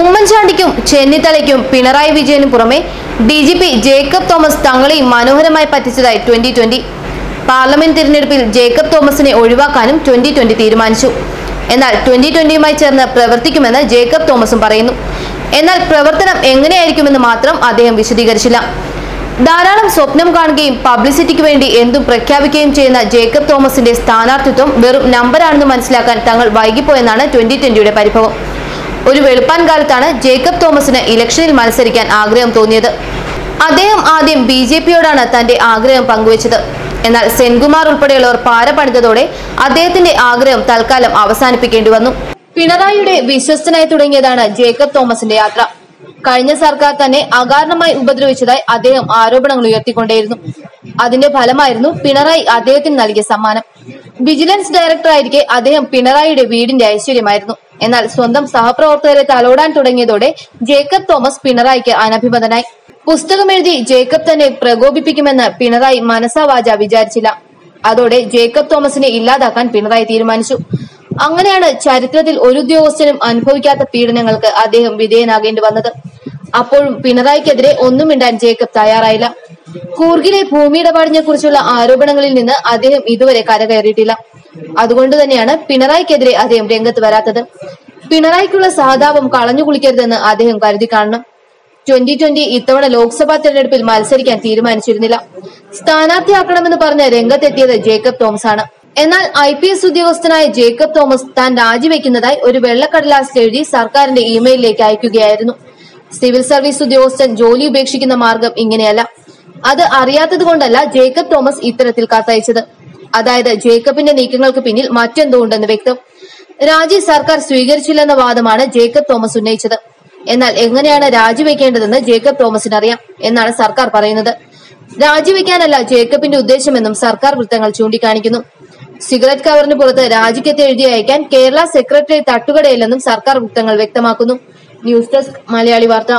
ഉമ്മൻചാണ്ടിക്കും ചെന്നിത്തലയ്ക്കും പിണറായി വിജയനും പുറമെ D G P Jacob Thomas തങ്ങളെയും മനോഹരമായി പറ്റിച്ചതായി ട്വന്റി ട്വന്റി. പാർലമെന്റ് തിരഞ്ഞെടുപ്പിൽ ജേക്കബ് തോമസിനെ ഒഴിവാക്കാനും ട്വന്റി ട്വന്റി തീരുമാനിച്ചു. എന്നാൽ ട്വന്റി ട്വന്റിയുമായി ചേർന്ന് പ്രവർത്തിക്കുമെന്ന് ജേക്കബ് തോമസും പറയുന്നു. എന്നാൽ പ്രവർത്തനം എങ്ങനെയായിരിക്കുമെന്ന് മാത്രം അദ്ദേഹം വിശദീകരിച്ചില്ല. ധാരാളം സ്വപ്നം കാണുകയും പബ്ലിസിറ്റിക്ക് വേണ്ടി എന്തും പ്രഖ്യാപിക്കുകയും ചെയ്യുന്ന ജേക്കബ് തോമസിന്റെ സ്ഥാനാർത്ഥിത്വം വെറും നമ്പറാണെന്ന് മനസ്സിലാക്കാൻ തങ്ങൾ വൈകിപ്പോയെന്നാണ് ട്വന്റി ട്വന്റിയുടെ പരിഭവം. ഒരു വെളുപ്പാൻ കാലത്താണ് ജേക്കബ് തോമസിന് ഇലക്ഷനിൽ മത്സരിക്കാൻ ആഗ്രഹം തോന്നിയത്. അദ്ദേഹം ആദ്യം ബി ജെ പിയോടാണ് തന്റെ ആഗ്രഹം പങ്കുവച്ചത്. എന്നാൽ സെൻകുമാർ ഉൾപ്പെടെയുള്ളവർ പാര പണിതതോടെ അദ്ദേഹത്തിന്റെ ആഗ്രഹം തൽക്കാലം അവസാനിപ്പിക്കേണ്ടി വന്നു. പിണറായിയുടെ വിശ്വസ്തനായി തുടങ്ങിയതാണ് ജേക്കബ് തോമസിന്റെ യാത്ര. കഴിഞ്ഞ സർക്കാർ തന്നെ അകാരണമായി ഉപദ്രവിച്ചതായി അദ്ദേഹം ആരോപണങ്ങൾ ഉയർത്തിക്കൊണ്ടേയിരുന്നു. അതിന്റെ ഫലമായിരുന്നു പിണറായി അദ്ദേഹത്തിന് നൽകിയ സമ്മാനം. വിജിലൻസ് ഡയറക്ടറായിരിക്കെ അദ്ദേഹം പിണറായിയുടെ വീടിന്റെ ഐശ്വര്യമായിരുന്നു. എന്നാൽ സ്വന്തം സഹപ്രവർത്തകരെ തലോടാൻ തുടങ്ങിയതോടെ ജേക്കബ് തോമസ് പിണറായിക്ക് അനഭിമതനായി. പുസ്തകമെഴുതി ജേക്കബ് തന്നെ പ്രകോപിപ്പിക്കുമെന്ന് പിണറായി മനസാവാച വിചാരിച്ചില്ല. അതോടെ ജേക്കബ് തോമസിനെ ഇല്ലാതാക്കാൻ പിണറായി തീരുമാനിച്ചു. അങ്ങനെയാണ് ചരിത്രത്തിൽ ഒരു ഉദ്യോഗസ്ഥനും അനുഭവിക്കാത്ത പീഡനങ്ങൾക്ക് അദ്ദേഹം വിധേയനാകേണ്ടി വന്നത്. അപ്പോഴും പിണറായിക്കെതിരെ ഒന്നും മിണ്ടാൻ ജേക്കബ് തയ്യാറായില്ല. കൂർഗിലെ ഭൂമിയിടപാടിനെ കുറിച്ചുള്ള ആരോപണങ്ങളിൽ നിന്ന് അദ്ദേഹം ഇതുവരെ കരകയറിയിട്ടില്ല. അതുകൊണ്ട് തന്നെയാണ് പിണറായിക്കെതിരെ അദ്ദേഹം രംഗത്ത് വരാത്തത്. പിണറായിക്കുള്ള സഹതാപം കളഞ്ഞു കുളിക്കരുതെന്ന് അദ്ദേഹം കരുതി കാണണം. ട്വന്റി ട്വന്റി ഇത്തവണ ലോക്സഭാ തെരഞ്ഞെടുപ്പിൽ മത്സരിക്കാൻ തീരുമാനിച്ചിരുന്നില്ല. സ്ഥാനാർത്ഥിയാക്കണമെന്ന് പറഞ്ഞ് രംഗത്തെത്തിയത് ജേക്കബ് തോമസ് ആണ് എന്നാൽ ഐ പി എസ് ഉദ്യോഗസ്ഥനായ ജേക്കബ് തോമസ് താൻ രാജിവെക്കുന്നതായി ഒരു വെള്ളക്കടലാസ് എഴുതി സർക്കാരിന്റെ ഇമെയിലിലേക്ക് അയക്കുകയായിരുന്നു. സിവിൽ സർവീസ് ഉദ്യോഗസ്ഥൻ ജോലി ഉപേക്ഷിക്കുന്ന മാർഗം ഇങ്ങനെയല്ല. അത് അറിയാത്തത് കൊണ്ടല്ല ജേക്കബ് തോമസ് ഇത്തരത്തിൽ കത്തയച്ചത്. അതായത് ജേക്കബിന്റെ നീക്കങ്ങൾക്ക് പിന്നിൽ മറ്റെന്തോ ഉണ്ടെന്ന് വ്യക്തം. രാജി സർക്കാർ സ്വീകരിച്ചില്ലെന്ന വാദമാണ് ജേക്കബ് തോമസ് ഉന്നയിച്ചത്. എന്നാൽ എങ്ങനെയാണ് രാജിവെക്കേണ്ടതെന്ന് ജേക്കബ് തോമസിന് അറിയാം എന്നാണ് സർക്കാർ പറയുന്നത്. രാജിവെക്കാനല്ല ജേക്കബിന്റെ ഉദ്ദേശമെന്നും സർക്കാർ വൃത്തങ്ങൾ ചൂണ്ടിക്കാണിക്കുന്നു. സിഗരറ്റ് കവറിന് പുറത്ത് രാജിക്കത്ത് എഴുതി അയക്കാൻ കേരള സെക്രട്ടറി തട്ടുകടയില്ലെന്നും സർക്കാർ വൃത്തങ്ങൾ വ്യക്തമാക്കുന്നു. ന്യൂസ് ഡെസ്ക് മലയാളി വാർത്ത.